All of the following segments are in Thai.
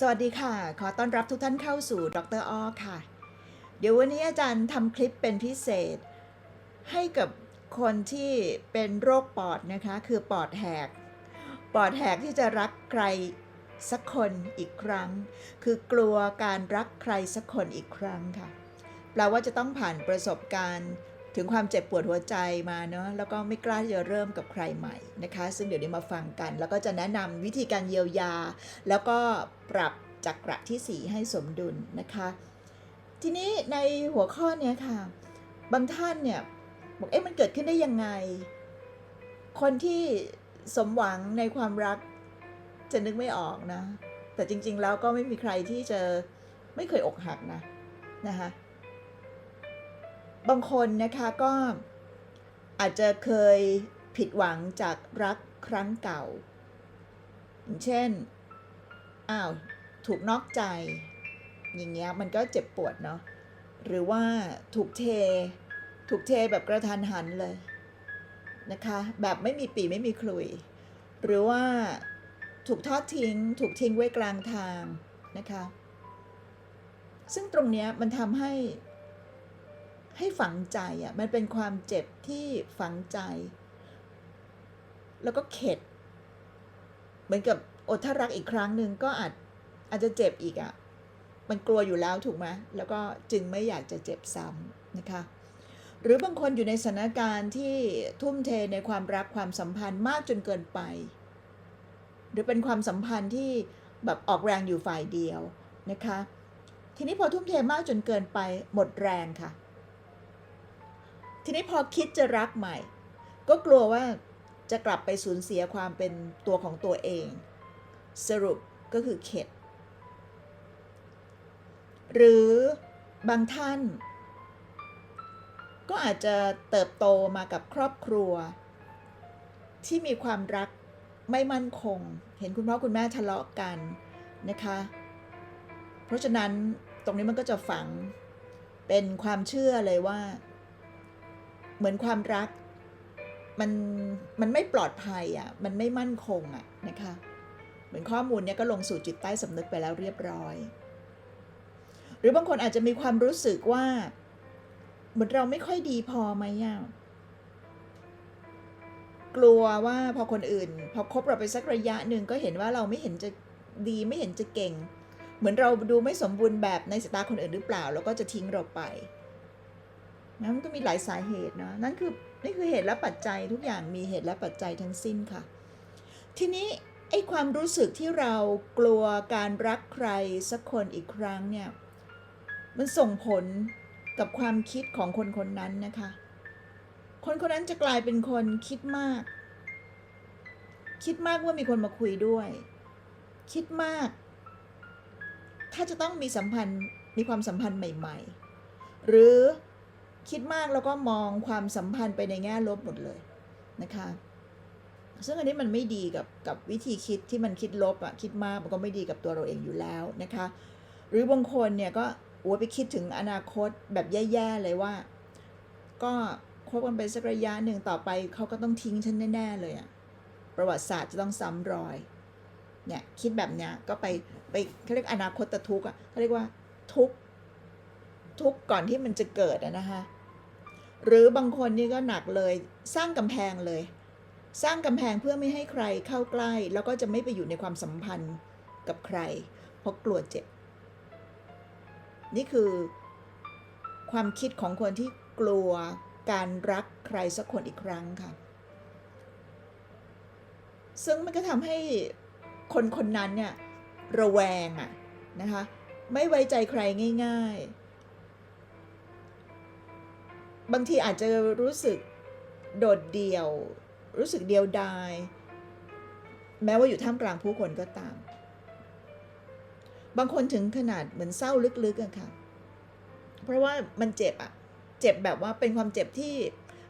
สวัสดีค่ะ ขอต้อนรับทุกท่านเข้าสู่ดรอ้อค่ะ เดี๋ยววันนี้อาจารย์ทำคลิปเป็นพิเศษ ให้กับคนที่เป็นโรคปอดนะคะ คือปอดแหก ปอดแหกที่จะรักใครสักคนอีกครั้ง คือกลัวการรักใครสักคนอีกครั้งค่ะแปลว่าจะต้องผ่านประสบการณ์ ถึงความเจ็บปวดหัวใจมาเนาะแล้วก็ไม่กล้าที่จะเริ่มกับใครใหม่นะคะ ซึ่งเดี๋ยวนี้มาฟังกัน แล้วก็จะแนะนำวิธีการเยียวยา แล้วก็ปรับจักระที่ 4 ให้สมดุลนะคะ ทีนี้ในหัวข้อเนี้ยค่ะ บางท่านเนี่ยบอกเอ๊ะมันเกิดขึ้นได้ยังไง คนที่สมหวังในความรักจะนึกไม่ออกนะ แต่จริงๆแล้วก็ไม่มีใครที่จะไม่เคยอกหักนะนะคะ บางคนนะคะก็อาจจะเคยผิดหวังจากรักครั้งเก่า เช่น อ้าว ถูกนอกใจ อย่างเงี้ยมันก็เจ็บปวดเนาะ หรือว่าถูกเท ถูกเทแบบกระทันหันเลยนะคะ แบบไม่มีปีไม่มีคลุย หรือว่าถูกทอดทิ้ง ถูกทิ้งไว้กลางทางนะคะ ซึ่งตรงเนี้ยมันทำให้ ให้ฝังใจอะ่ะมันเป็นความเจ็บที่ฝังใจ แล้วก็เข็ด เหมือนกับอดถ้ารักอีกครั้งหนึ่งก็อาจอาจจะเจ็บอีกอะ่ะมันกลัวอยู่แล้วถูกไหมแล้วก็จึงไม่อยากจะเจ็บซ้ำนะคะ หรือบางคนอยู่ในสถานการณ์ที่ทุ่มเทในความรักความสัมพันธ์มากจนเกินไป หรือเป็นความสัมพันธ์ที่แบบออกแรงอยู่ฝ่ายเดียวนะคะ ทีนี้พอทุ่มเทมากจนเกินไปหมดแรงค่ะ ทีนี้พอคิดจะรักใหม่ ก็กลัวว่าจะกลับไปสูญเสียความเป็นตัวของตัวเอง สรุปก็คือเข็ด หรือบางท่าน ก็อาจจะเติบโตมากับครอบครัว ที่มีความรักไม่มั่นคง เห็นคุณพ่อคุณแม่ทะเลาะกันนะคะ เพราะฉะนั้นตรงนี้มันก็จะฝังเป็นความเชื่อเลยว่า เหมือนความรัก มันมันไม่ปลอดภัยอะ่ะมันไม่มั่นคงอะ่ะนะคะ เหมือนข้อมูลเนี้ยก็ลงสู่จิตใต้สำนึกไปแล้วเรียบร้อย หรือบางคนอาจจะมีความรู้สึกว่า เหมือนเราไม่ค่อยดีพอไหมอะกลัวว่าพอคนอื่น พอคบเราไปสักระยะหนึ่งก็เห็นว่าเราไม่เห็นจะดีไม่เห็นจะเก่ง เหมือนเราดูไม่สมบูรณ์แบบในสายตาคนอื่นหรือเปล่า แล้วก็จะทิ้งเราไป นะมันก็มีหลายสาเหตุนะนั่นคือนี่คือเหตุและปัจจัยทุกอย่างมีเหตุและปัจจัยทั้งสิ้นค่ะ ทีนี้ไอ้ความรู้สึกที่เรากลัวการรักใครสักคนอีกครั้งเนี่ยมันส่งผลกับความคิดของคนคนนั้นนะคะ คนคนนั้นจะกลายเป็นคนคิดมาก คิดมากว่ามีคนมาคุยด้วย คิดมาก ถ้าจะต้องมีสัมพันธ์มีความสัมพันธ์ใหม่ ๆ หรือ คิดมากแล้วก็มองความสัมพันธ์ไปในแง่ลบหมดเลยนะคะ ซึ่งอันนี้มันไม่ดีกับกับวิธีคิดที่มันคิดลบอะคิดมากมันก็ไม่ดีกับตัวเราเองอยู่แล้วนะคะ หรือบางคนเนี่ยก็โอ้ไปคิดถึงอนาคตแบบแย่ๆเลยว่า ก็คบกันไปสักระยะหนึ่งต่อไปเขาก็ต้องทิ้งฉันแน่ๆเลยอะประวัติศาสตร์จะต้องซ้ำรอยเนี่ยคิดแบบเนี้ยก็ไปไปเขาเรียกอนาคตทุกอะเขาเรียกว่าทุกทุกก่อนที่มันจะเกิดอะนะคะ หรือบางคนนี่ก็หนักเลย สร้างกำแพงเลย สร้างกำแพงเพื่อไม่ให้ใครเข้าใกล้ แล้วก็จะไม่ไปอยู่ในความสัมพันธ์กับใคร เพราะกลัวเจ็บ นี่คือความคิดของคนที่กลัวการรักใครสักคนอีกครั้งค่ะ ซึ่งมันก็ทำให้คนคนนั้นเนี่ยระแวงอะนะคะ ไม่ไว้ใจใครง่าย ๆ บางทีอาจจะรู้สึกโดดเดี่ยว รู้สึกเดียวดาย แม้ว่าอยู่ท่ามกลางผู้คนก็ตาม บางคนถึงขนาดเหมือนเศร้าลึกๆอะค่ะ เพราะว่ามันเจ็บอะเจ็บแบบว่าเป็นความเจ็บที่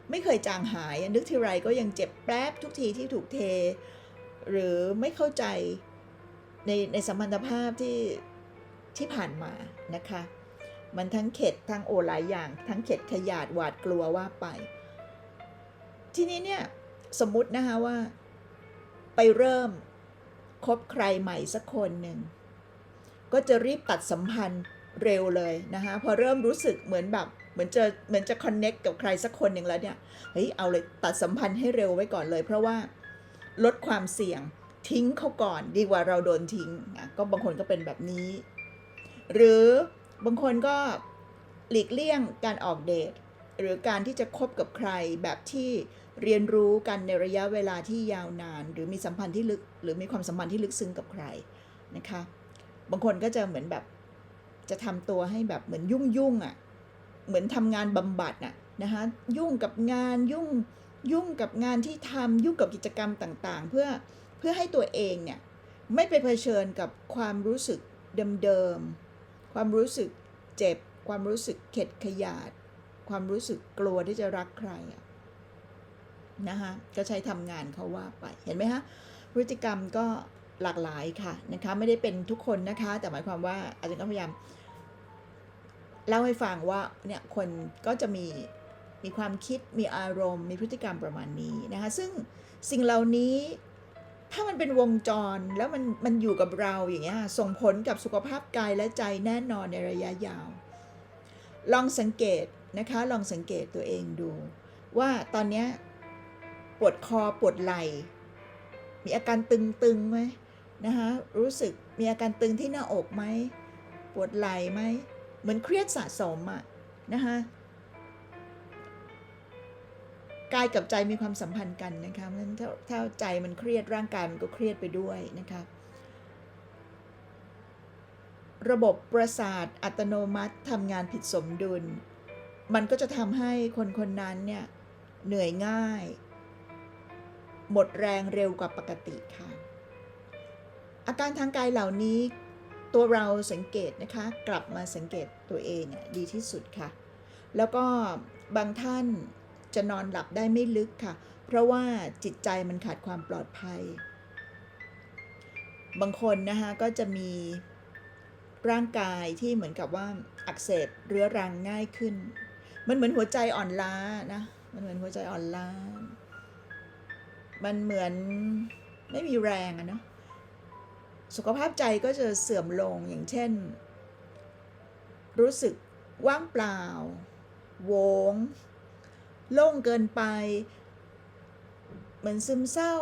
ไม่เคยจางหาย นึกทีไรก็ยังเจ็บแป๊บทุกทีที่ถูกเท หรือไม่เข้าใจในในสัมพันธภาพที่ที่ผ่านมานะคะ มันทั้งเข็ดทั้งโอหลายอย่าง ทั้งเข็ดขยาดหวาดกลัวว่าไป ทีนี้เนี่ยสมมุตินะคะว่า ไปเริ่มคบใครใหม่สักคนหนึ่ง ก็จะรีบตัดสัมพันธ์เร็วเลยนะคะพอเริ่มรู้สึกเหมือนแบบเหมือนจะเหมือนจะคอนเน็กกับใครสักคนหนึ่งแล้วเนี่ยเฮ้ยเอาเลยตัดสัมพันธ์ให้เร็วไว้ก่อนเลย เพราะว่าลดความเสี่ยงทิ้งเขาก่อนดีกว่าเราโดนทิ้งอะก็บางคนก็เป็นแบบนี้ หรือ บางคนก็หลีกเลี่ยงการออกเดท หรือการที่จะคบกับใครแบบที่เรียนรู้กันในระยะเวลาที่ยาวนาน หรือมีสัมพันธ์ที่ลึก หรือมีความสัมพันธ์ที่ลึกซึ้งกับใครนะคะ บางคนก็จะเหมือนแบบจะทำตัวให้แบบเหมือนยุ่งยุ่งๆอะเหมือนทำงานบำบัดน่ะนะคะยุ่งกับงานยุ่งยุ่งกับงานที่ทำยุ่งกับกิจกรรมต่างๆ เพื่อเพื่อให้ตัวเองเนี่ยไม่ไปเผชิญกับความรู้สึกเดิมๆ ความรู้สึกเจ็บ ความรู้สึกเข็ดขยาด ความรู้สึกกลัวที่จะรักใครนะคะก็ใช้ทำงานเขาว่าไปเห็นไหมคะพฤติกรรมก็หลากหลายค่ะนะคะไม่ได้เป็นทุกคนนะคะ แต่หมายความว่าอาจารย์ก็พยายามเล่าให้ฟังว่าเนี่ยคนก็จะมีมีความคิดมีอารมณ์ มีพฤติกรรมประมาณนี้นะคะซึ่งสิ่งเหล่านี้ ถ้ามันเป็นวงจรแล้วมันมันอยู่กับเราอย่างเงี้ยส่งผลกับสุขภาพกายและใจแน่นอนในระยะยาว ลองสังเกตนะคะลองสังเกตตัวเองดู ว่าตอนเนี้ยปวดคอปวดไหล่มีอาการตึงๆไหมนะคะรู้สึกมีอาการตึงที่หน้าอกไหมปวดไหล่ไหมเหมือนเครียดสะสมอะนะคะ กายกับใจมีความสัมพันธ์กันนะคะเพราะฉะนั้นถ้าถ้าใจมันเครียดร่างกายมันก็เครียดไปด้วยนะคะระบบประสาทอัตโนมัติทำงานผิดสมดุล มันก็จะทำให้คนคนนั้นเนี่ยเหนื่อยง่าย หมดแรงเร็วกว่าปกติค่ะ อาการทางกายเหล่านี้ตัวเราสังเกตนะคะ กลับมาสังเกตตัวเองดีที่สุดค่ะ แล้วก็บางท่าน จะนอนหลับได้ไม่ลึกค่ะ เพราะว่าจิตใจมันขาดความปลอดภัย บางคนนะคะก็จะมีร่างกายที่เหมือนกับว่าอักเสบเรื้อรังง่ายขึ้น มันเหมือนหัวใจอ่อนล้านะ มันเหมือนหัวใจอ่อนล้า มันเหมือนไม่มีแรงอะเนาะสุขภาพใจก็จะเสื่อมลงอย่างเช่น รู้สึกว่างเปล่า โวง โล่งเกินไป เหมือนซึมเศร้า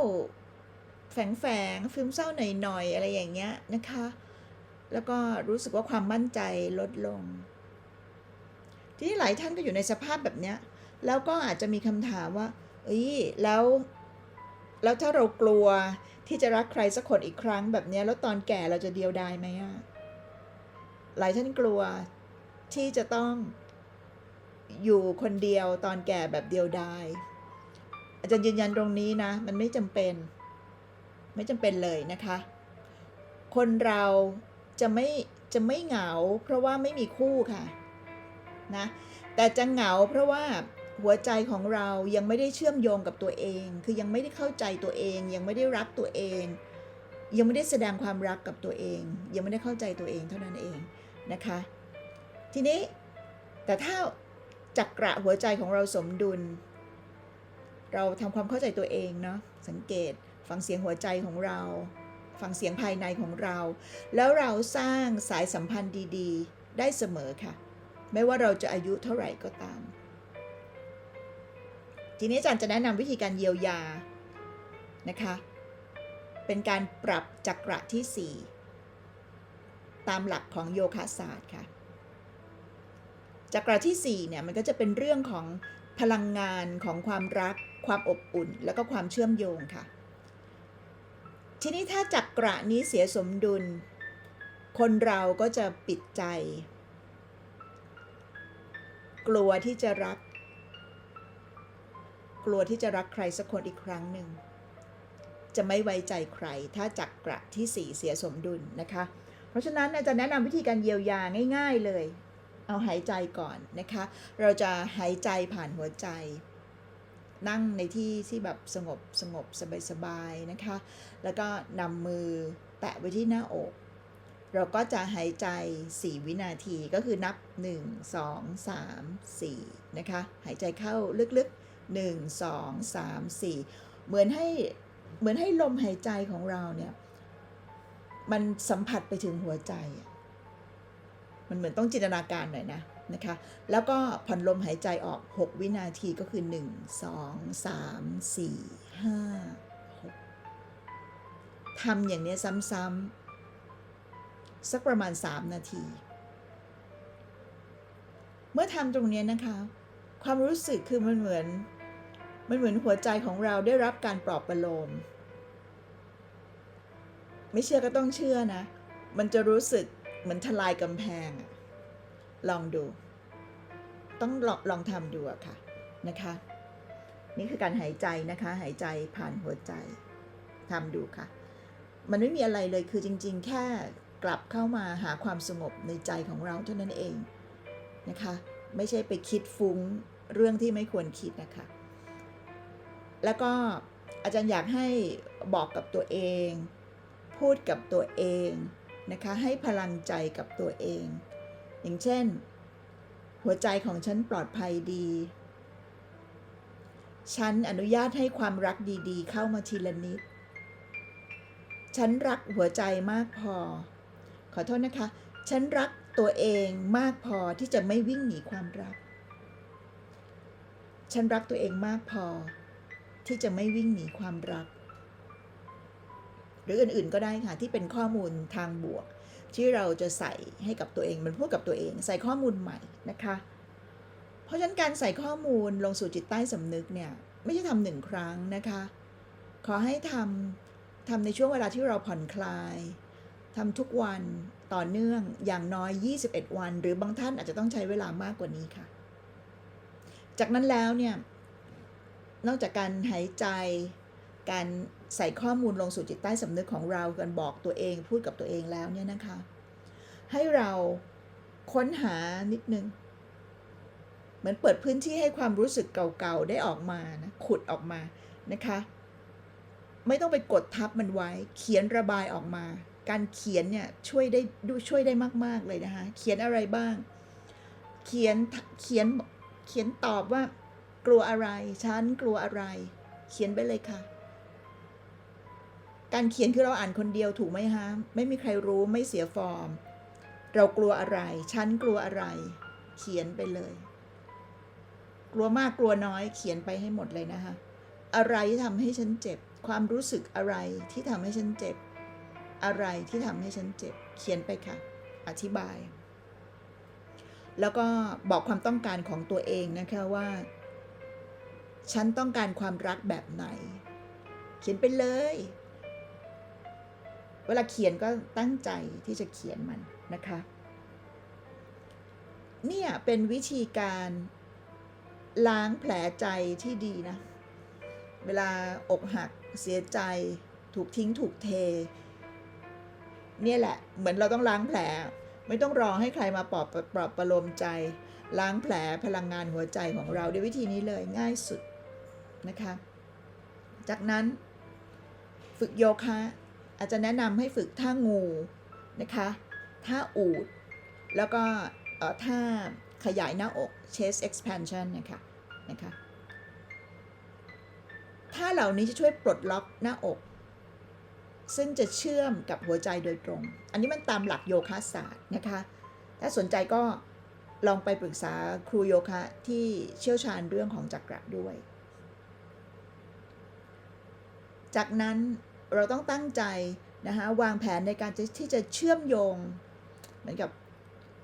แฝงแฝงๆซึมเศร้าหน่อยๆอะไรอย่างเงี้ยนะคะ แล้วก็รู้สึกว่าความมั่นใจลดลง ทีนี้หลายท่านก็อยู่ในสภาพแบบเนี้ยแล้วก็อาจจะมีคำถามว่าเอ้ยแล้ว แล้วถ้าเรากลัวที่จะรักใครสักคนอีกครั้งแบบเนี้ยแล้วตอนแก่เราจะเดียวดายไหมอะหลายท่านกลัวที่จะต้อง อยู่คนเดียวตอนแก่แบบเดียวดายอาจารย์ยืนยันตรงนี้นะ มันไม่จำเป็น ไม่จำเป็นเลยนะคะ คนเราจะไม่จะไม่เหงา เพราะว่าไม่มีคู่ค่ะนะแต่จะเหงาเพราะว่าหัวใจของเรายังไม่ได้เชื่อมโยงกับตัวเอง คือยังไม่ได้เข้าใจตัวเอง ยังไม่ได้รักตัวเอง ยังไม่ได้แสดงความรักกับตัวเอง ยังไม่ได้เข้าใจตัวเองเท่านั้นเองนะคะ ทีนี้แต่ถ้า จักระหัวใจของเราสมดุล เราทำความเข้าใจตัวเองเนาะสังเกตฟังเสียงหัวใจของเรา ฟังเสียงภายในของเรา แล้วเราสร้างสายสัมพันธ์ดีๆ ได้เสมอค่ะ ไม่ว่าเราจะอายุเท่าไหร่ก็ตาม ทีนี้อาจารย์จะแนะนำวิธีการเยียวยานะคะ เป็นการปรับจักระที่ 4 ตามหลักของโยคะศาสตร์ค่ะ จักระที่4เนี่ยมันก็จะเป็นเรื่องของพลังงานของความรัก ความอบอุ่น แล้วก็ความเชื่อมโยงค่ะ ทีนี้ถ้าจักระนี้เสียสมดุล คนเราก็จะปิดใจ กลัวที่จะรัก กลัวที่จะรักใครสักคนอีกครั้งหนึ่งจะไม่ไว้ใจใคร ถ้าจักระที่สี่เสียสมดุลนะคะ เพราะฉะนั้นจารย์แนะนำวิธีการเยียวยาง่าย ๆเลย เอาหายใจก่อนนะคะ เราจะหายใจผ่านหัวใจ นั่งในที่ที่แบบสงบสงบสบายๆนะคะ แล้วก็นำมือแตะไว้ที่หน้าอก เราก็จะหายใจ 4 วินาทีก็คือนับ 1 2 3 4 นะคะ หายใจเข้าลึกๆ 1 2 3 4 เหมือนให้เหมือนให้ลมหายใจของเราเนี่ย มันสัมผัสไปถึงหัวใจอะ มันเหมือนต้องจินตนาการหน่อยนะนะคะ แล้วก็ผ่อนลมหายใจออก 6 วินาทีก็คือ 1 2 3 4 5 6ทำอย่างนี้ซ้ำๆสักประมาณ 3 นาที เมื่อทำตรงนี้นะคะ ความรู้สึกคือมันเหมือน มันเหมือนหัวใจของเราได้รับการปลอบประโลม ไม่เชื่อก็ต้องเชื่อนะ มันจะรู้สึก เหมือนทลายกำแพง ลองดู ต้องลองลองทำดูอะค่ะนะคะ นี่คือการหายใจนะคะ หายใจผ่านหัวใจทำดูค่ะ มันไม่มีอะไรเลยคือจริง ๆ แค่กลับเข้ามาหาความสงบในใจของเราเท่านั้นเองนะคะ ไม่ใช่ไปคิดฟุ้งเรื่องที่ไม่ควรคิดนะคะ แล้วก็อาจารย์อยากให้บอกกับตัวเอง พูดกับตัวเอง นะคะให้พลังใจกับตัวเอง อย่างเช่น หัวใจของฉันปลอดภัยดี ฉันอนุญาตให้ความรักดีๆ เข้ามาทีละนิด ฉันรักหัวใจมากพอ ขอโทษนะคะ ฉันรักตัวเองมากพอที่จะไม่วิ่งหนีความรัก ฉันรักตัวเองมากพอที่จะไม่วิ่งหนีความรัก หรืออื่นๆก็ได้ค่ะที่เป็นข้อมูลทางบวก ที่เราจะใส่ให้กับตัวเองมันพูดกับตัวเอง ใส่ข้อมูลใหม่นะคะ เพราะฉะนั้นการใส่ข้อมูลลงสู่จิตใต้สำนึกเนี่ยไม่ใช่ทำหนึ่งครั้งนะคะ ขอให้ทำทำในช่วงเวลาที่เราผ่อนคลายทำทุกวันต่อเนื่องอย่างน้อย 21 วัน หรือบางท่านอาจจะต้องใช้เวลามากกว่านี้ค่ะ จากนั้นแล้วเนี่ยนอกจากการหายใจ การ ใส่ข้อมูลลงสู่จิตใต้สำนึกของเราการบอกตัวเองพูดกับตัวเองแล้วเนี่ยนะคะ ให้เราค้นหานิดนึง เหมือนเปิดพื้นที่ให้ความรู้สึกเก่าๆได้ออกมานะขุดออกมานะคะ ไม่ต้องไปกดทับมันไว้ เขียนระบายออกมา การเขียนเนี่ยช่วยได้ดูช่วยได้มาก ๆเลยนะคะ เขียนอะไรบ้าง เขียนเขียนเขียนตอบว่ากลัวอะไรฉันกลัวอะไร เขียนไปเลยค่ะ การเขียนคือเราอ่านคนเดียวถูกไหมฮะไม่มีใครรู้ไม่เสียฟอร์ม เรากลัวอะไร ฉันกลัวอะไร เขียนไปเลย กลัวมากกลัวน้อยเขียนไปให้หมดเลยนะคะอะไรที่ทำให้ฉันเจ็บ ความรู้สึกอะไรที่ทำให้ฉันเจ็บ อะไรที่ทำให้ฉันเจ็บ เขียนไปค่ะ อธิบาย แล้วก็บอกความต้องการของตัวเองนะคะว่า ฉันต้องการความรักแบบไหน เขียนไปเลย เวลาเขียนก็ตั้งใจที่จะเขียนมันนะคะ เนี่ยเป็นวิธีการล้างแผลใจที่ดีนะ เวลาอกหักเสียใจ ถูกทิ้งถูกเท เนี่ยแหละ เหมือนเราต้องล้างแผล ไม่ต้องรอให้ใครมาปลอบปลอบประโลมใจ ล้างแผลพลังงานหัวใจของเราด้วยวิธีนี้เลยง่ายสุดนะคะ จากนั้นฝึกโยคะ อาจจะแนะนำให้ฝึกท่างูนะคะท่าอูด แล้วก็ท่าขยายหน้าอก chest expansion นะคะนะคะท่าเหล่านี้จะช่วยปลดล็อกหน้าอก ซึ่งจะเชื่อมกับหัวใจโดยตรง อันนี้มันตามหลักโยคะศาสตร์นะคะ ถ้าสนใจก็ลองไปปรึกษาครูโยคะที่เชี่ยวชาญเรื่องของจักระด้วย จากนั้น เราต้องตั้งใจนะคะวางแผนในการที่จะเชื่อมโยง เหมือนกับ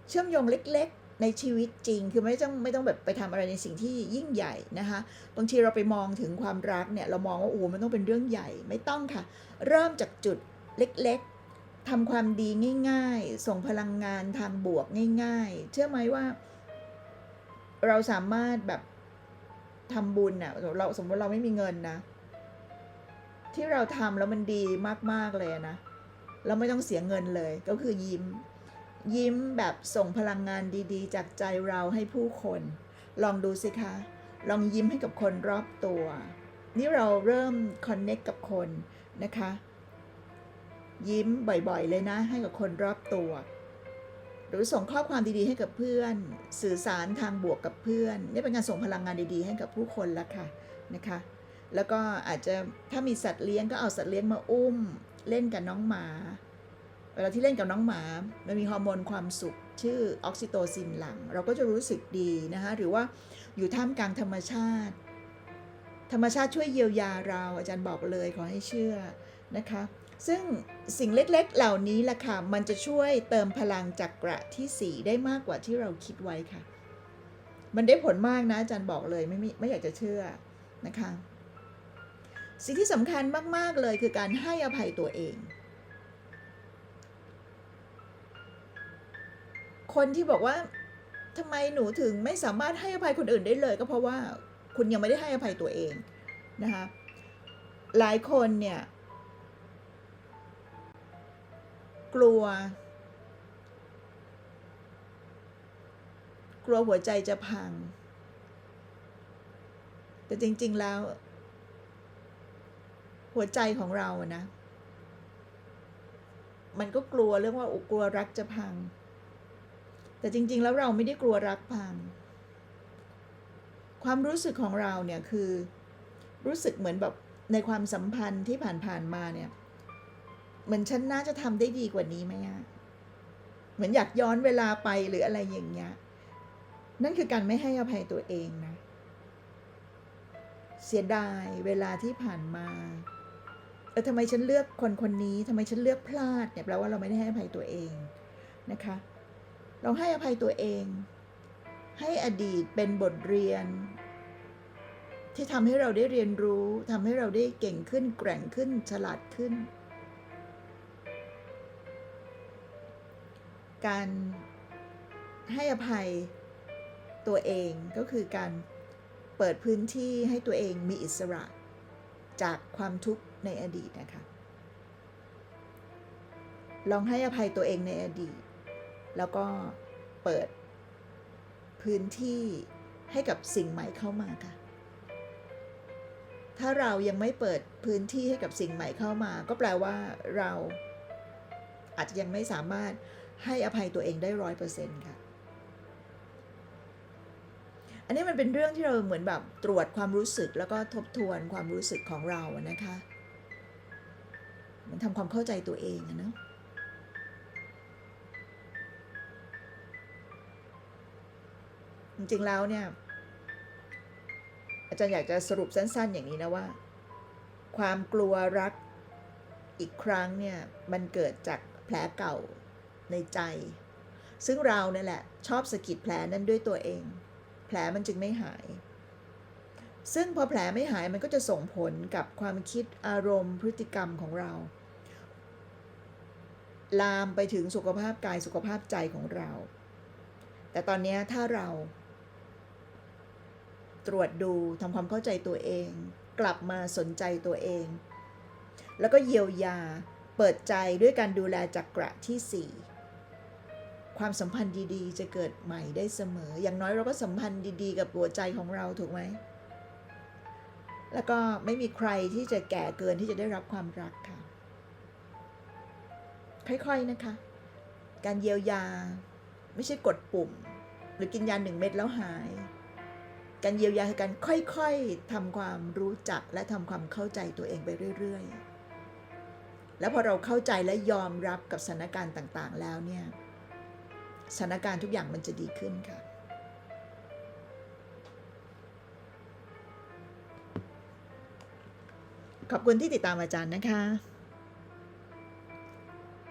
เชื่อมโยงเล็กๆในชีวิตจริงคือไม่ต้องไม่ต้องแบบไปทำอะไรในสิ่งที่ยิ่งใหญ่นะคะบางทีเราไปมองถึงความรักเนี่ยเรามองว่าโอ้มันต้องเป็นเรื่องใหญ่ไม่ต้องค่ะ เริ่มจากจุดเล็กๆทำความดีง่าย ๆ ส่งพลังงานทางบวกง่าย ๆ เชื่อไหมว่า เราสามารถแบบทำบุญน่ะเราสมมติเราไม่มีเงินนะ ที่เราทำแล้วมันดีมากๆเลยนะเราไม่ต้องเสียเงินเลยก็คือยิ้ม ยิ้มแบบส่งพลังงานดีๆ จากใจเราให้ผู้คน ลองดูสิคะ ลองยิ้มให้กับคนรอบตัว นี่เราเริ่มคอนเน็กกับคนนะคะ ยิ้มบ่อยๆเลยนะ ให้กับคนรอบตัว หรือส่งข้อความดีๆให้กับเพื่อน สื่อสารทางบวกกับเพื่อน นี่เป็นการส่งพลังงานดีๆ ให้กับผู้คนละค่ะนะคะ แล้วก็อาจจะถ้ามีสัตว์เลี้ยงก็เอาสัตว์เลี้ยงมาอุ้ม เล่นกับน้องหมา เวลาที่เล่นกับน้องหมา มันมีฮอร์โมนความสุข ชื่อออกซิโตซินหลัง เราก็จะรู้สึกดีนะคะหรือว่าอยู่ท่ามกลางธรรมชาติ ธรรมชาติช่วยเยียวยาเราอาจารย์บอกเลยขอให้เชื่อนะคะ ซึ่งสิ่งเล็กๆเหล่านี้แหละค่ะมันจะช่วยเติมพลังจักระที่ 4 ได้มากกว่าที่เราคิดไว้ค่ะ มันได้ผลมากนะอาจารย์บอกเลยไม่ไม่อยากจะเชื่อนะคะ สิ่งที่สำคัญมาก ๆ เลยคือการให้อภัยตัวเอง คนที่บอกว่าทำไมหนูถึงไม่สามารถให้อภัยคนอื่นได้เลย ก็เพราะว่าคุณยังไม่ได้ให้อภัยตัวเองนะคะหลายคนเนี่ยกลัว กลัวหัวใจจะพัง แต่จริง ๆ แล้ว หัวใจของเราอะนะ มันก็กลัวเรื่องว่าอุกลัวรักจะพัง แต่จริง ๆ แล้วเราไม่ได้กลัวรักพัง ความรู้สึกของเราเนี่ยคือรู้สึกเหมือนแบบในความสัมพันธ์ที่ผ่านๆมาเนี่ย เหมือนฉันน่าจะทำได้ดีกว่านี้ไหมอะเหมือนอยากย้อนเวลาไปหรืออะไรอย่างเงี้ย นั่นคือการไม่ให้อภัยตัวเองนะ เสียดายเวลาที่ผ่านมา เออทำไมฉันเลือกคนคนนี้ทำไมฉันเลือกพลาดเนี่ยแปลว่าเราไม่ได้ให้อภัยตัวเองนะคะ เราให้อภัยตัวเอง ให้อดีตเป็นบทเรียน ที่ทำให้เราได้เรียนรู้ทำให้เราได้เก่งขึ้นแกร่งขึ้นฉลาดขึ้น การให้อภัยตัวเองก็คือการเปิดพื้นที่ให้ตัวเองมีอิสระ จากความทุกข์ ในอดีตนะคะ ลองให้อภัยตัวเองในอดีต แล้วก็เปิดพื้นที่ให้กับสิ่งใหม่เข้ามาค่ะ ถ้าเรายังไม่เปิดพื้นที่ให้กับสิ่งใหม่เข้ามา ก็แปลว่าเราอาจจะยังไม่สามารถให้อภัยตัวเองได้ร้อยเปอร์เซ็นต์ค่ะ อันนี้มันเป็นเรื่องที่เราเหมือนแบบตรวจความรู้สึกแล้วก็ทบทวนความรู้สึกของเรานะคะ มันทำความเข้าใจตัวเองอะเนาะจริงๆแล้วเนี่ย อาจารย์อยากจะสรุปสั้นๆ อย่างนี้นะว่า ความกลัวรักอีกครั้งเนี่ย มันเกิดจากแผลเก่าในใจ ซึ่งเราเนี่ยแหละ ชอบสะกิดแผลนั้นด้วยตัวเอง แผลมันจึงไม่หายซึ่งพอแผลไม่หายมันก็จะส่งผลกับความคิดอารมณ์พฤติกรรมของเรา ลามไปถึงสุขภาพกายสุขภาพใจของเรา แต่ตอนนี้ถ้าเรา ตรวจดูทำความเข้าใจตัวเอง กลับมาสนใจตัวเอง แล้วก็เยียวยาเปิดใจด้วยการดูแลจักระที่ 4 ความสัมพันธ์ดีๆ จะเกิดใหม่ได้เสมอ อย่างน้อยเราก็สัมพันธ์ดีๆ กับหัวใจของเราถูกไหมแล้วก็ไม่มีใครที่จะแก่เกินที่จะได้รับความรักค่ะ ค่อยๆนะคะ การเยียวยา ไม่ใช่กดปุ่ม หรือกินยาหนึ่งเม็ดแล้วหาย การเยียวยาคือการค่อยๆทำความรู้จักและทำความเข้าใจตัวเองไปเรื่อย ๆ แล้วพอเราเข้าใจและยอมรับกับสถานการณ์ต่างๆ แล้วเนี่ยสถานการณ์ทุกอย่างมันจะดีขึ้นค่ะขอบคุณที่ติดตามอาจารย์นะคะ